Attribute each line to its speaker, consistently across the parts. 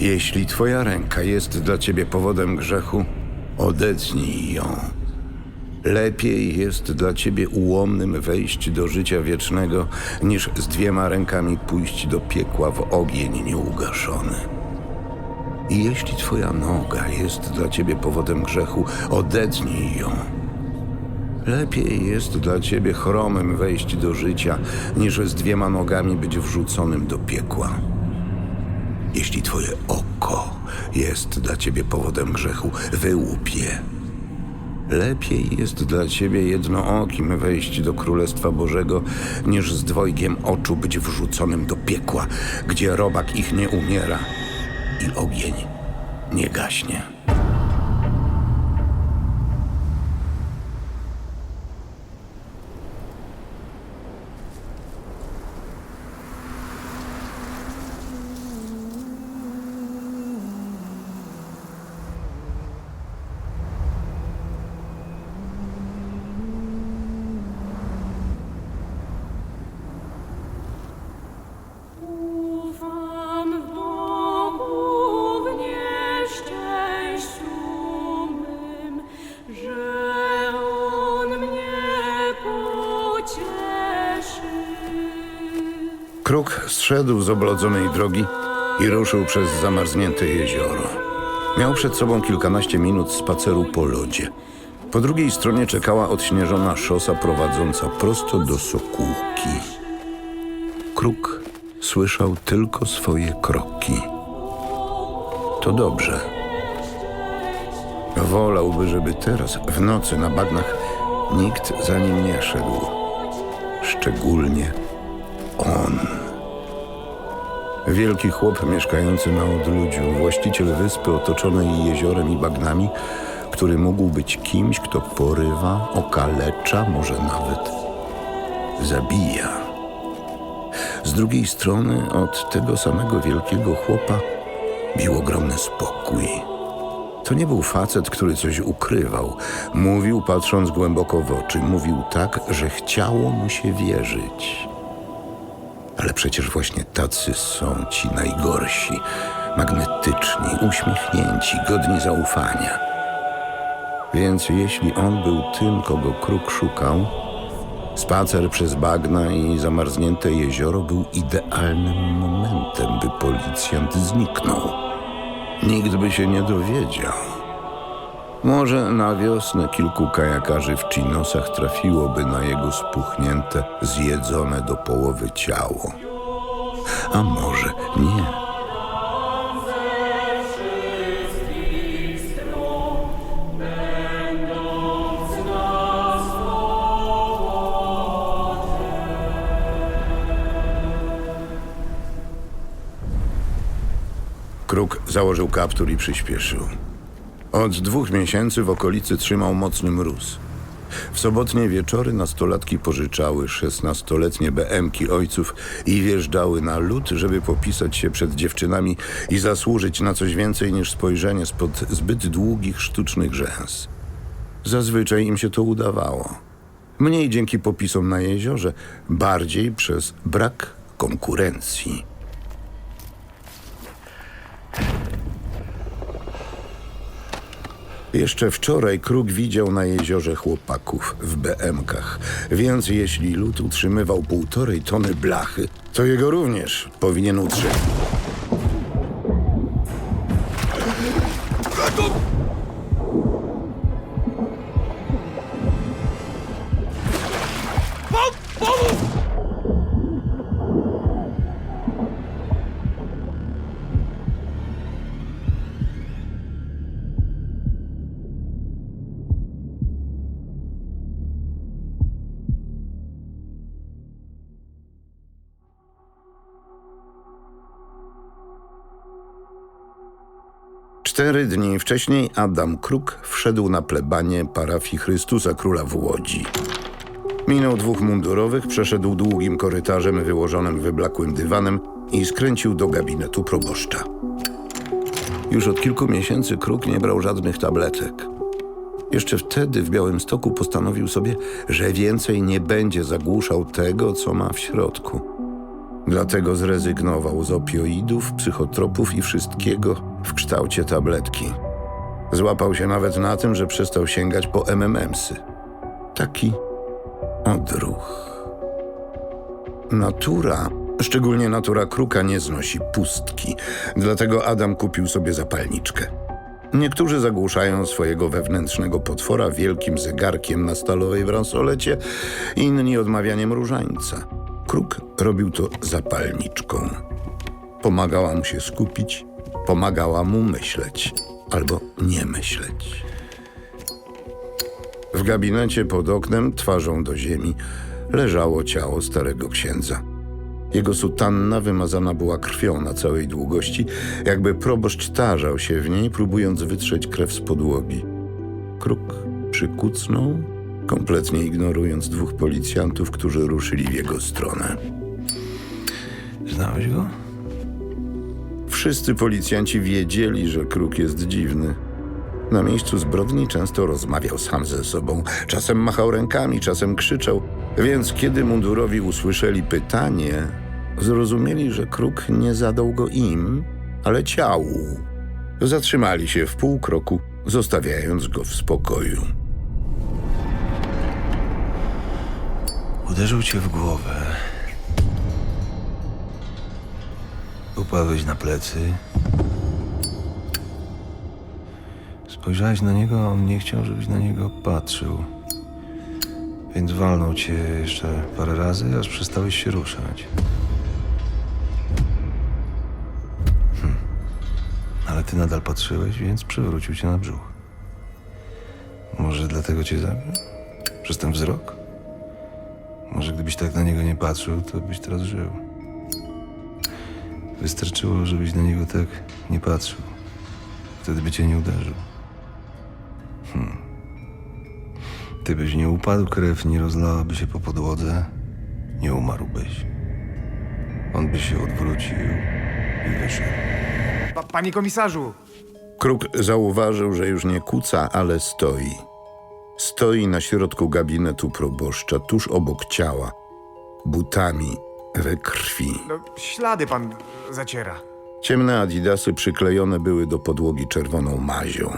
Speaker 1: Jeśli twoja ręka jest dla ciebie powodem grzechu, odetnij ją. Lepiej jest dla ciebie ułomnym wejść do życia wiecznego, niż z dwiema rękami pójść do piekła w ogień nieugaszony. I jeśli twoja noga jest dla ciebie powodem grzechu, odetnij ją. Lepiej jest dla ciebie chromym wejść do życia, niż z dwiema nogami być wrzuconym do piekła. Jeśli twoje oko jest dla ciebie powodem grzechu, wyłup je. Lepiej jest dla ciebie jednookim wejść do Królestwa Bożego, niż z dwojgiem oczu być wrzuconym do piekła, gdzie robak ich nie umiera i ogień nie gaśnie. Kruk zszedł z oblodzonej drogi i ruszył przez zamarznięte jezioro. Miał przed sobą kilkanaście minut spaceru po lodzie. Po drugiej stronie czekała odśnieżona szosa prowadząca prosto do Sokółki. Kruk słyszał tylko swoje kroki. To dobrze. Wolałby, żeby teraz, w nocy na bagnach, nikt za nim nie szedł. Szczególnie on. Wielki chłop mieszkający na odludziu, właściciel wyspy otoczonej jeziorem i bagnami, który mógł być kimś, kto porywa, okalecza, może nawet zabija. Z drugiej strony od tego samego wielkiego chłopa bił ogromny spokój. To nie był facet, który coś ukrywał. Mówił, patrząc głęboko w oczy. Mówił tak, że chciało mu się wierzyć. Ale przecież właśnie tacy są ci najgorsi, magnetyczni, uśmiechnięci, godni zaufania. Więc jeśli on był tym, kogo kruk szukał, spacer przez bagna i zamarznięte jezioro był idealnym momentem, by policjant zniknął. Nikt by się nie dowiedział. Może na wiosnę kilku kajakarzy w chinosach trafiłoby na jego spuchnięte, zjedzone do połowy ciało. A może nie. Kruk założył kaptur i przyspieszył. Od dwóch miesięcy w okolicy trzymał mocny mróz. W sobotnie wieczory nastolatki pożyczały szesnastoletnie BM-ki ojców i wjeżdżały na lód, żeby popisać się przed dziewczynami i zasłużyć na coś więcej niż spojrzenie spod zbyt długich sztucznych rzęs. Zazwyczaj im się to udawało. Mniej dzięki popisom na jeziorze, bardziej przez brak konkurencji. Jeszcze wczoraj Kruk widział na jeziorze chłopaków w BM-kach, więc jeśli lód utrzymywał półtorej tony blachy, to jego również powinien utrzymać. Cztery dni wcześniej Adam Kruk wszedł na plebanie parafii Chrystusa Króla w Łodzi. Minął dwóch mundurowych, przeszedł długim korytarzem wyłożonym wyblakłym dywanem i skręcił do gabinetu proboszcza. Już od kilku miesięcy Kruk nie brał żadnych tabletek. Jeszcze wtedy w Białymstoku postanowił sobie, że więcej nie będzie zagłuszał tego, co ma w środku. Dlatego zrezygnował z opioidów, psychotropów i wszystkiego w kształcie tabletki. Złapał się nawet na tym, że przestał sięgać po MMMsy. Taki odruch. Natura, szczególnie natura kruka, nie znosi pustki, dlatego Adam kupił sobie zapalniczkę. Niektórzy zagłuszają swojego wewnętrznego potwora wielkim zegarkiem na stalowej bransolecie, inni odmawianiem różańca. Kruk robił to zapalniczką. Pomagała mu się skupić, pomagała mu myśleć albo nie myśleć. W gabinecie pod oknem, twarzą do ziemi, leżało ciało starego księdza. Jego sutanna wymazana była krwią na całej długości, jakby proboszcz tarzał się w niej, próbując wytrzeć krew z podłogi. Kruk przykucnął, kompletnie ignorując dwóch policjantów, którzy ruszyli w jego stronę.
Speaker 2: Znałeś go?
Speaker 1: Wszyscy policjanci wiedzieli, że Kruk jest dziwny. Na miejscu zbrodni często rozmawiał sam ze sobą. Czasem machał rękami, czasem krzyczał. Więc kiedy mundurowi usłyszeli pytanie, zrozumieli, że Kruk nie zadał go im, ale ciału. Zatrzymali się w pół kroku, zostawiając go w spokoju.
Speaker 2: Uderzył cię w głowę. Upadłeś na plecy. Spojrzałeś na niego, a on nie chciał, żebyś na niego patrzył. Więc walnął cię jeszcze parę razy, aż przestałeś się ruszać. Hm. Ale ty nadal patrzyłeś, więc przewrócił cię na brzuch. Może dlatego cię zabił? Przez ten wzrok? Może gdybyś tak na niego nie patrzył, to byś teraz żył. Wystarczyło, żebyś na niego tak nie patrzył. Wtedy by cię nie uderzył. Hmm. Ty byś nie upadł, krew nie rozlałaby się po podłodze, nie umarłbyś. On by się odwrócił i wyszedł.
Speaker 3: Pa, panie komisarzu!
Speaker 1: Kruk zauważył, że już nie kuca, ale stoi. Stoi na środku gabinetu proboszcza, tuż obok ciała, butami we krwi.
Speaker 3: No, ślady pan zaciera.
Speaker 1: Ciemne adidasy przyklejone były do podłogi czerwoną mazią.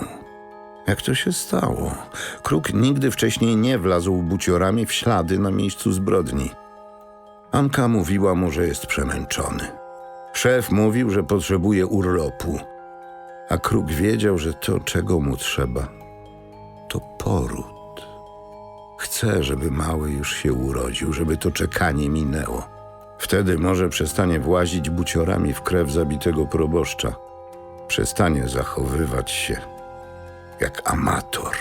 Speaker 1: Jak to się stało? Kruk nigdy wcześniej nie wlazł buciorami w ślady na miejscu zbrodni. Anka mówiła mu, że jest przemęczony. Szef mówił, że potrzebuje urlopu. A Kruk wiedział, że to, czego mu trzeba, to poród. Chce, żeby mały już się urodził, żeby to czekanie minęło. Wtedy może przestanie włazić buciorami w krew zabitego proboszcza. Przestanie zachowywać się jak amator.